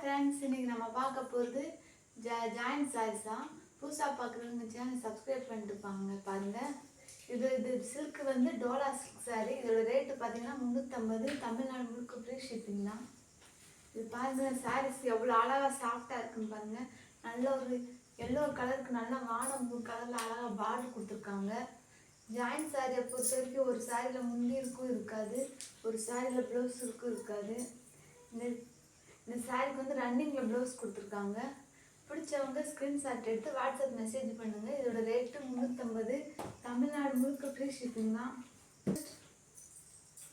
Friends இன்றைக்கி நம்ம பார்க்க போகிறது ஜா ஜாயின் சாரீஸ் தான். புதுசாக பார்க்குறவங்க சேனல் சப்ஸ்கிரைப் பண்ணிட்டு பாங்க பாருங்கள் இது இது சில்க் வந்து டோலா சில்க் சாரீ இதோட ரேட்டு பார்த்தீங்கன்னா முந்நூற்றம்பது தமிழ்நாடு முழுக்க ஃப்ரீ ஷிப்பிங் தான். இது பாருங்கள் சாரீஸ் எவ்வளோ அழகாக சாஃப்டாக இருக்குன்னு பாருங்கள் நல்ல ஒரு எல்லோ கலருக்கு நல்ல வானம் கலரில் அழகாக பார்டர் கொடுத்துருக்காங்க. ஜாயின் சாரியை பொறுத்த வரைக்கும் ஒரு சாரியில் முந்தி இருக்கும் இருக்காது ஒரு சாரியில் ப்ளவுஸ் இருக்கும் இருக்காது. இந்த இந்த சாரிக்கு வந்து ரன்னிங்கில் ப்ளவுஸ் கொடுத்துருக்காங்க. பிடிச்சவங்க ஸ்க்ரீன்ஷாட் எடுத்து வாட்ஸ்அப் மெசேஜ் பண்ணுங்கள் இதோட ரேட்டு முந்நூற்றம்பது தமிழ்நாடு முழுக்க ஃப்ரீ ஷிப்பிங் தான்.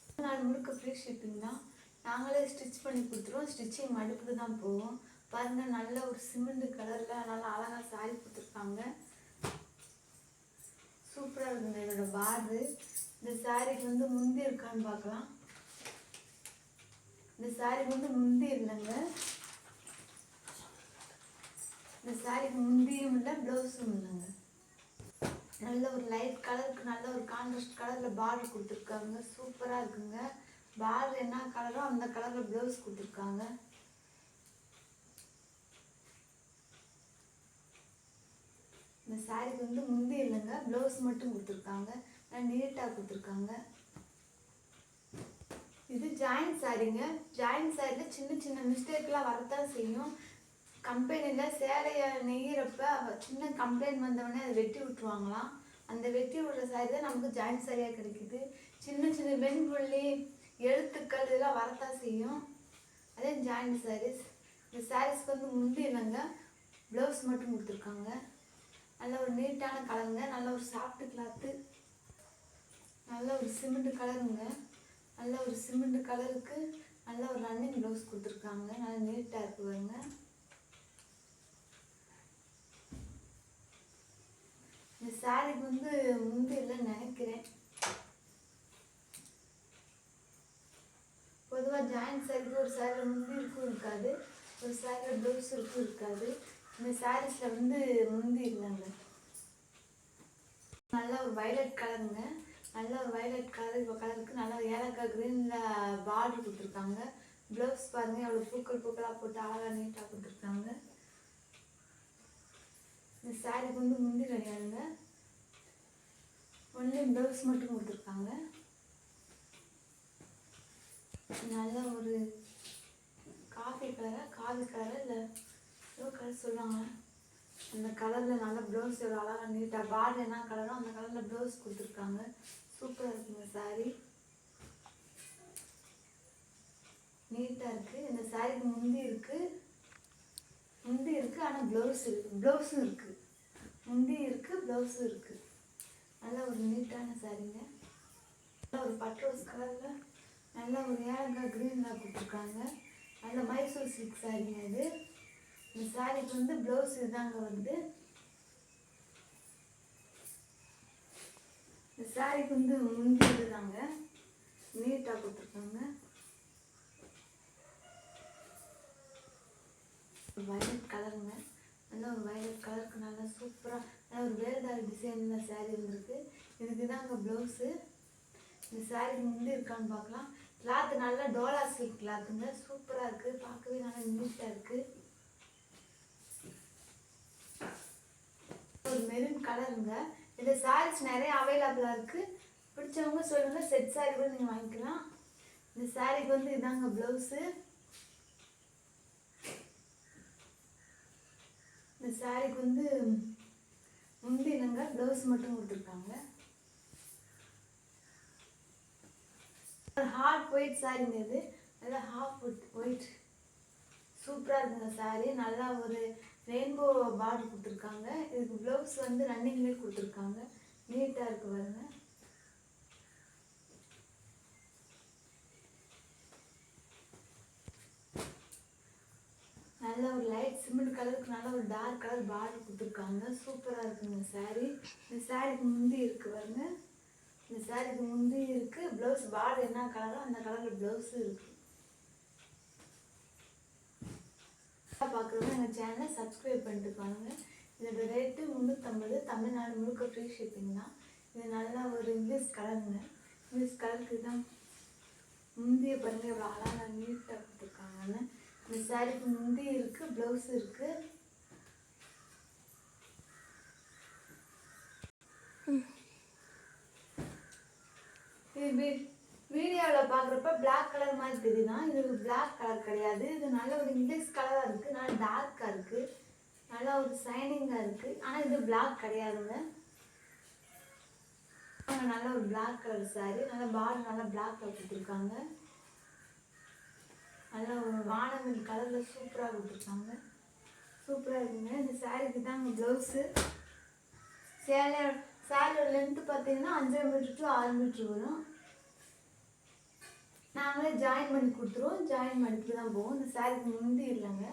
தமிழ்நாடு முழுக்க ஃப்ரீ ஷிப்பிங் தான். நாங்களே ஸ்டிச் பண்ணி கொடுத்துருவோம். ஸ்டிச்சிங் மடுப்புக்கு தான் போவோம். பாருங்கள் நல்ல ஒரு சிமெண்ட் கலரில் நல்லா அழகாக சாரி கொடுத்துருக்காங்க. சூப்பராக இருக்குங்க. இதோட பார்டரு இந்த சாரிக்கு வந்து முந்தி இருக்கான்னு பார்க்கலாம். இந்த சாரி வந்து முந்தி இல்லைங்க இந்த சாரிக்கு முந்தியும் இல்லை ப்ளவுஸும் இல்லைங்க. நல்ல ஒரு லைட் கலருக்கு நல்ல ஒரு கான்ட்ராஸ்ட் கலரில் பார்டர் கொடுத்துருக்காங்க. சூப்பராக இருக்குங்க. பார்டர் என்ன கலரோ அந்த கலரில் ப்ளவுஸ் கொடுத்துருக்காங்க. இந்த சாரிக்கு வந்து முந்தி இல்லைங்க ப்ளவுஸ் மட்டும் கொடுத்துருக்காங்க. நீட்டாக கொடுத்துருக்காங்க. இது ஜாயின்ட் சாரீங்க ஜாயின்ட் சாரியில் சின்ன சின்ன மிஸ்டேக்லாம் வரத்தான் செய்யும். கம்பெனியில் சேலையை நெய்கிறப்ப சின்ன கம்ப்ளைண்ட் வந்தவொடனே அதை வெட்டி விட்டுருவாங்களாம். அந்த வெட்டி விடுற சாரி தான் நமக்கு ஜாயின்ட் சாரியாக கிடைக்குது. சின்ன சின்ன வெண்புள்ளி எழுத்துக்கள் இதெல்லாம் வரத்தான் செய்யும். அதே ஜாயின்ட் சாரீஸ் இந்த சாரீஸ்க்கு வந்து முந்தி இல்லைங்க ப்ளவுஸ் மட்டும் கொடுத்துருக்காங்க. நல்ல ஒரு நீட்டான கலருங்க நல்ல ஒரு சாஃப்ட் கிளாத்து நல்ல ஒரு சிமெண்ட் கலருங்க நல்ல ஒரு சிமெண்ட் கலருக்கு நல்ல ஒரு ரன்னிங் ப்ளவுஸ் கொடுத்துருக்காங்க. நல்லா நீட்டாக இருக்கு பாருங்க. இந்த சாரிக்கு வந்து முந்தையெல்லாம் நினைக்கிறேன். பொதுவாக ஜாயின்ட் சாரிக்கு ஒரு சாரி முந்தி இருக்கும் இருக்காது. ஒரு சாரியில் ப்ளவுஸ் இருக்கும் இருக்காது. இந்த சாரீஸில் வந்து முந்தி இல்லைங்க. நல்லா ஒரு வயலட் கலருங்க நல்ல ஒரு வயலட் கலர் இப்போ கலருக்கு நல்ல ஏலக்காய் க்ரீனில் பார்டர் கொடுத்துருக்காங்க. ப்ளவுஸ் பாருங்க எவ்வளோ பூக்கள் பூக்களாக போட்டு அழகாக நீட்டாக கொடுத்துருக்காங்க. இந்த சாரிக்கு வந்து முந்தி கிடையாதுங்க. ஒன்லி ப்ளவுஸ் மட்டும் கொடுத்துருக்காங்க. நல்ல ஒரு காஃபி கலராக காவி கலராக இல்லை ஏதோ கலர் சொல்லுவாங்க அந்த கலரில் நல்ல ப்ளவுஸ் எவ்வளோ அழகாக நீட்டாக பார்டர் என்ன கலரோ அந்த கலரில் ப்ளவுஸ் கொடுத்துருக்காங்க. சூப்பராக இருக்குங்க சாரீ நீட்டாக இருக்குது இந்த சாரீக்கு முந்தி இருக்குது முந்தி இருக்குது ஆனால் ப்ளவுஸ் இருக்குது ப்ளவுஸும் இருக்குது முந்தி இருக்குது ப்ளவுஸும் இருக்குது நல்லா ஒரு நீட்டான சாரீங்க நல்லா ஒரு பட்ரோஸ் கலரில் நல்லா ஒரு ஏலக்காய் க்ரீனாக கொடுத்துருக்காங்க. நல்ல மைசூர் சில்க் சாரீங்க இது. இந்த சாரிக்கு வந்து ப்ளவுஸ் இதுதாங்க வந்து. இந்த சாரிக்கு வந்து முந்தி இதுதாங்க நீட்டாக கொடுத்துருக்காங்க வயலட் கலருங்க ஆனால் ஒரு வயலட் கலருக்கு நல்லா சூப்பராக நல்ல ஒரு வேறுதாரி டிசைனில் saree வந்திருக்கு. இதுக்கு தாங்க ப்ளவுஸு இந்த சாரிக்கு முந்தி இருக்கான்னு பார்க்கலாம். கிளாத்து நல்லா டோலா சில்க் கிளாத்துங்க சூப்பராக இருக்குது பார்க்கவே நல்லா நீட்டாக இருக்குது ஒரு மெரூன் கலருங்க. இந்த சாரீஸ் நிறைய அவைலபிளாக இருக்குது பிடிச்சவங்க சொல்லுங்கள் செட் சாரி கூட நீங்கள் வாங்கிக்கலாம். இந்த சாரிக்கு வந்து இதாங்க ப்ளவுஸு இந்த சாரிக்கு வந்து முந்தி இல்லைங்க ப்ளவுஸ் மட்டும் கொடுத்துருக்காங்க. ஹாஃப் ஒயிட் சாரிங்க இது. நல்லா ஹாஃப் ஒயிட் சூப்பராக இருக்குங்க சாரி நல்லா ஒரு ரெயின்போ பார்டர் கொடுத்துருக்காங்க. இதுக்கு ப்ளவுஸ் வந்து ரன்னிங்லேயே கொடுத்துருக்காங்க. நீட்டாக இருக்கு பாருங்க. நல்ல ஒரு லைட் சிமெண்ட் கலருக்கு நல்ல ஒரு டார்க் கலர் பார்டர் கொடுத்துருக்காங்க. சூப்பராக இருக்குங்க சாரி இந்த சாரிக்கு முந்தி இருக்கு பாருங்க. இந்த சாரிக்கு முந்தி இருக்கு. ப்ளவுஸ் பார்டர் என்ன கலரோ அந்த கலரில் ப்ளவுஸும் புதுசாக பார்க்குறவங்க எங்கள் சேனலை சப்ஸ்கிரைப் பண்ணிட்டு பாருங்க. இதோட ரேட்டு முந்நூற்றம்பது தமிழ்நாடு முழுக்க ஃப்ரீ ஷிப்பிங் தான். இது நல்லா ஒரு இங்கிலீஷ் கலருங்க இங்கிலீஷ் கலருக்கு தான் முந்திய பாருங்க எவ்வளோ அழகாக நீட்டாக கொடுத்துருக்காங்கன்னு. இந்த சாரிக்கு முந்தி இருக்குது ப்ளவுஸ் இருக்கு. இது வீடியோவில் பார்க்குறப்ப பிளாக் கலர் மாதிரி தெரியுதான் இது பிளாக் கலர் கிடையாது. இது நல்ல ஒரு இங்கிலீஷ் கலராக இருக்குது நல்ல டார்க்காக இருக்குது நல்லா ஒரு சைனிங்காக இருக்குது ஆனால் இது பிளாக் கிடையாதுங்க நல்ல ஒரு பிளாக் கலர் சாரி நல்லா பார்டர் நல்லா பிளாக் கலர் கொடுத்துருக்காங்க. நல்ல ஒரு வானவில் கலரில் சூப்பராக கொடுத்துருக்காங்க. சூப்பராக இருக்குங்க. இந்த சாரிக்கு தாங்க ப்ளவுஸு சேலை சாரியோட லென்த்து பார்த்தீங்கன்னா அஞ்சரை மீட்ரு டு ஆறு மீட்ரு வரும். நாங்களே ஜாயின் பண்ணி கொடுத்துருவோம். ஜாயின் பண்ணிட்டு தான் போவோம். இந்த சாரீக்கு முந்தி இல்லைங்க.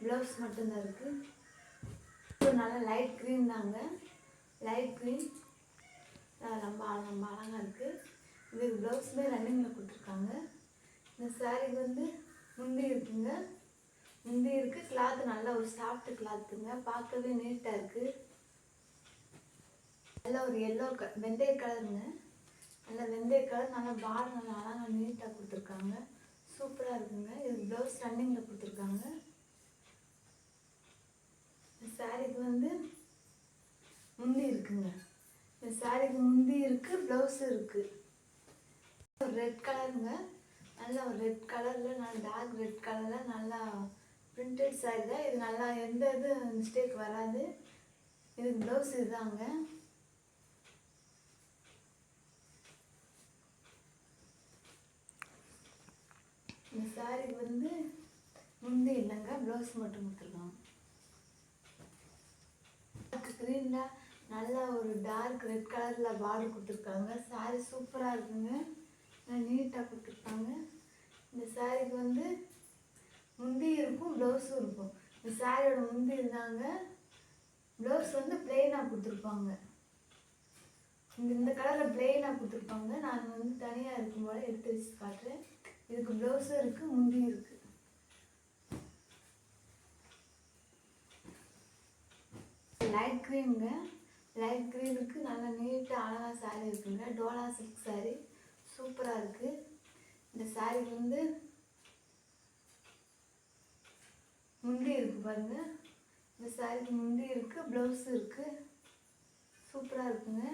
ப்ளவுஸ் மட்டும்தான் இருக்குது இது நல்லா லைட் க்ரீன் தாங்க. லைட் க்ரீன் ரொம்ப ரொம்ப அழகாக இருக்குது இதுக்கு ப்ளவுஸுமே ரன்னிங்கில் கொடுத்துருக்காங்க. இந்த சாரீக்கு வந்து முந்தி இருக்குங்க. முந்தி இருக்குது கிளாத்து நல்லா ஒரு சாஃப்ட் கிளாத்துங்க பார்க்கவே நீட்டாக இருக்குது நல்லா ஒரு எல்லோ க வெந்தய கலருங்க நல்லா வெந்தய கலர் நல்லா பார்டர் நல்லா அழகாக நீட்டாக கொடுத்துருக்காங்க. சூப்பராக இருக்குங்க. இது ப்ளவுஸ் ரன்னிங்கில் கொடுத்துருக்காங்க. இந்த சாரிக்கு வந்து முந்தி இருக்குங்க. இந்த சாரிக்கு முந்தி இருக்குது ப்ளவுஸும் இருக்குது ஒரு ரெட் கலருங்க நல்லா ஒரு ரெட் கலரில் நல்லா டார்க் ரெட் கலரில் நல்லா பிரிண்டட் சாரி தான் இது நல்லா எந்த இது மிஸ்டேக் வராது. இது ப்ளவுஸ் இதுதாங்க. இந்த சாரிக்கு வந்து முந்தி இல்லைங்க ப்ளவுஸ் மட்டும் கொடுத்துருக்காங்க க்ரீனில் நல்லா ஒரு டார்க் ரெட் கலரில் பார்டர் கொடுத்துருக்காங்க. சாரி சூப்பராக இருக்குங்க. நீட்டாக கொடுத்துருக்காங்க. இந்த சாரிக்கு வந்து முந்தி இருக்கும் ப்ளவுஸும் இருக்கும். இந்த சாரியோட முந்தி இருந்தாங்க ப்ளவுஸ் வந்து பிளெயினாக கொடுத்துருப்பாங்க. இந்த இந்த கலரில் பிளெயினாக கொடுத்துருப்பாங்க. நான் வந்து தனியாக இருக்கும் போல எடுத்து வச்சு காட்டுறேன். இதுக்கு ப்ளவுஸும் இருக்குது முந்தி இருக்குது லைட் க்ரீம்ங்க லைட் க்ரீம் இருக்குது நல்லா நீட்டாக அழகாக சாரீ இருக்குங்க. டோலா சில்க் சாரீ சூப்பராக இருக்குது இந்த சாரீக்கு வந்து முந்தி இருக்குது பாருங்கள் இந்த சாரீக்கு முந்தி இருக்குது ப்ளவுஸும் இருக்குது சூப்பராக இருக்குங்க.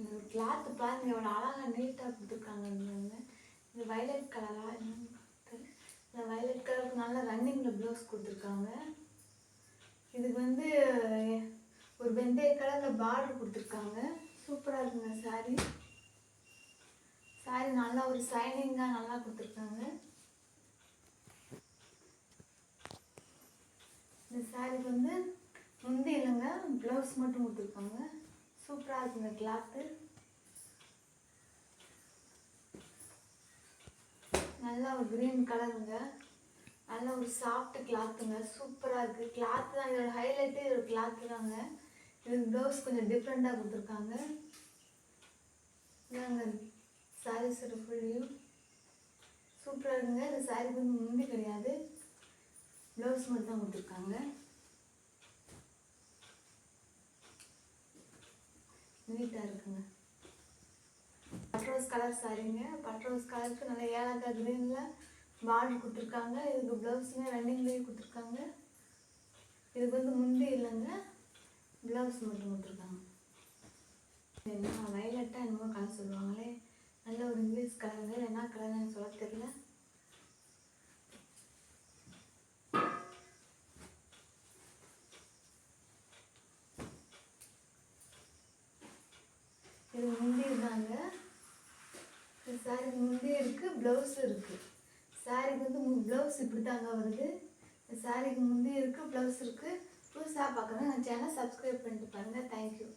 இந்த கிளாத்து பாருங்க எவ்வளோ அழகாக நீட்டாக கொடுத்துருக்காங்க இங்க இது வயலட் கலராக இந்த வயலட் கலருக்கு நல்ல ரன்னிங்கில் ப்ளவுஸ் கொடுத்துருக்காங்க. இதுக்கு வந்து ஒரு வெந்தய கலரில் பார்டர் கொடுத்துருக்காங்க. சூப்பராக இருக்குங்க சாரி சாரி நல்லா ஒரு சைனிங்காக நல்லா கொடுத்துருக்காங்க. இந்த சாரிக்கு வந்து முந்தி இல்லைங்க ப்ளவுஸ் மட்டும் கொடுத்துருக்காங்க. சூப்பராக இருக்குங்க கிளாத்து நல்லா ஒரு க்ரீன் கலருங்க நல்ல ஒரு சாஃப்ட் கிளாத்துங்க சூப்பராக இருக்குது கிளாத்து தான் இதோட ஹைலைட்டே இதோட கிளாத்து தாங்க. இது ப்ளவுஸ் கொஞ்சம் டிஃப்ரெண்ட்டாக கொடுத்துருக்காங்க. இதாங்க சாரீஸோட ஃபுல் வியூ சூப்பராக இருக்குங்க. இந்த சாரீக்கு வந்து முந்தி கிடையாது. ப்ளவுஸ் மட்டும் தான் கொடுத்துருக்காங்க. நீட்டாக இருக்குங்க. பட்ரோஸ் கலர் சாரீங்க பட்ரோஸ் கலருக்கு நல்லா ஏலக்காய் க்ரீனில் பார்டர் கொடுத்துருக்காங்க. இதுக்கு ப்ளவுஸுமே ரன்னிங்லேயே கொடுத்துருக்காங்க. இதுக்கு வந்து முந்தி இல்லைங்க. ப்ளவுஸ் மட்டும் கொடுத்துருக்காங்க. என்ன வயலட்டாக என்னமோ கலர் சொல்லுவாங்களே. நல்ல ஒரு இங்கிலீஷ் கலருங்க என்ன கலர்னு சொல்ல தெரியல இது முந்தி இருந்தாங்க இந்த சாரிக்கு முந்தி இருக்குது ப்ளவுஸ் இருக்குது சாரிக்கு வந்து ப்ளவுஸ் இப்படி தாங்க வருது. சாரிக்கு முந்தைய இருக்குது ப்ளவுஸ் இருக்குது புதுசாக பார்க்குறேன் நான் சேனல் சப்ஸ்கிரைப் பண்ணிட்டு பாருங்கள் தேங்க்யூ